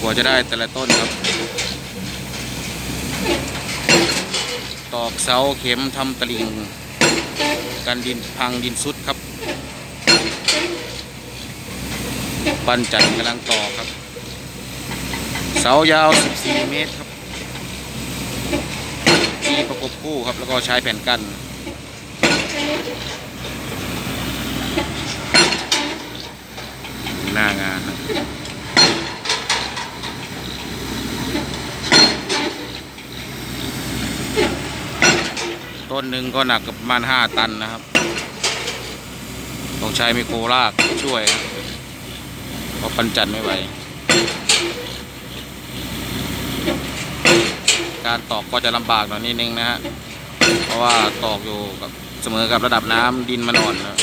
กว่าจะได้แต่ละต้นครับ ตอกเสาเข็มทำตลิงกันดินพังดินสุดครับ ปันจันกำลังต่อครับ เสายาว 14 เมตรครับที่ประกบคู่ครับแล้วก็ใช้แผ่นกันหน้างานครั ต้นหนึ่งก็หนักกับประมาณ5ตันนะครับ ต้องใช้ไมโครลากช่วยครับเพราะปันจันไม่ไหว การตอกก็จะลำบากหน่อยนิดนึงนะฮะ เพราะว่าตอกอยู่กับเสมอกับระดับน้ำดินมันอ่อนนะ